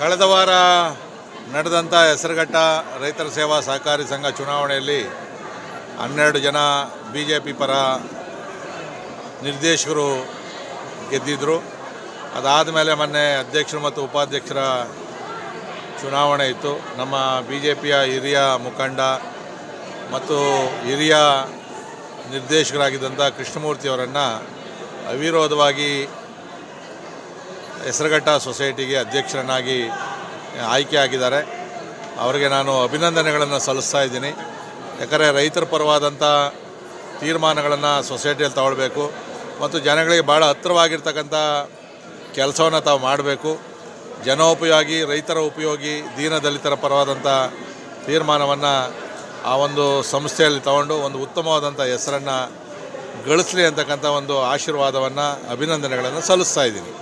ಕಳೆದ ವಾರ ನಡೆದಂಥ ಹೆಸರುಘಟ್ಟ ರೈತರ ಸೇವಾ ಸಹಕಾರಿ ಸಂಘ ಚುನಾವಣೆಯಲ್ಲಿ ಹನ್ನೆರಡು ಜನ ಬಿ ಜೆ ಪಿ ಪರ ನಿರ್ದೇಶಕರು ಗೆದ್ದಿದ್ದರು ಅದಾದ ಮೇಲೆ ಮೊನ್ನೆ ಅಧ್ಯಕ್ಷರು ಮತ್ತು ಉಪಾಧ್ಯಕ್ಷರ ಚುನಾವಣೆ ಇತ್ತು. ನಮ್ಮ ಬಿ ಜೆ ಪಿಯ ಹಿರಿಯ ಮುಖಂಡ ಮತ್ತು ಹಿರಿಯ ನಿರ್ದೇಶಕರಾಗಿದ್ದಂಥ ಕೃಷ್ಣಮೂರ್ತಿಯವರನ್ನು ಅವಿರೋಧವಾಗಿ ಹೆಸರುಘಟ್ಟ ಸೊಸೈಟಿಗೆ ಅಧ್ಯಕ್ಷರನ್ನಾಗಿ ಆಯ್ಕೆ ಆಗಿದ್ದಾರೆ. ಅವರಿಗೆ ನಾನು ಅಭಿನಂದನೆಗಳನ್ನು ಸಲ್ಲಿಸ್ತಾ ಇದ್ದೀನಿ. ಯಾಕಂದರೆ ರೈತರ ಪರವಾದಂಥ ತೀರ್ಮಾನಗಳನ್ನು ಸೊಸೈಟಿಯಲ್ಲಿ ತಗೊಳ್ಬೇಕು ಮತ್ತು ಜನಗಳಿಗೆ ಭಾಳ ಹತ್ತಿರವಾಗಿರ್ತಕ್ಕಂಥ ಕೆಲಸವನ್ನು ತಾವು ಮಾಡಬೇಕು. ಜನೋಪಯೋಗಿ, ರೈತರ ಉಪಯೋಗಿ ದೀನದಲಿತರ ಪರವಾದಂಥ ತೀರ್ಮಾನವನ್ನು ಆ ಒಂದು ಸಂಸ್ಥೆಯಲ್ಲಿ ತಗೊಂಡು ಒಂದು ಉತ್ತಮವಾದಂಥ ಹೆಸರನ್ನು ಗಳಿಸಲಿ ಅಂತಕ್ಕಂಥ ಒಂದು ಆಶೀರ್ವಾದವನ್ನು, ಅಭಿನಂದನೆಗಳನ್ನು ಸಲ್ಲಿಸ್ತಾ ಇದ್ದೀನಿ.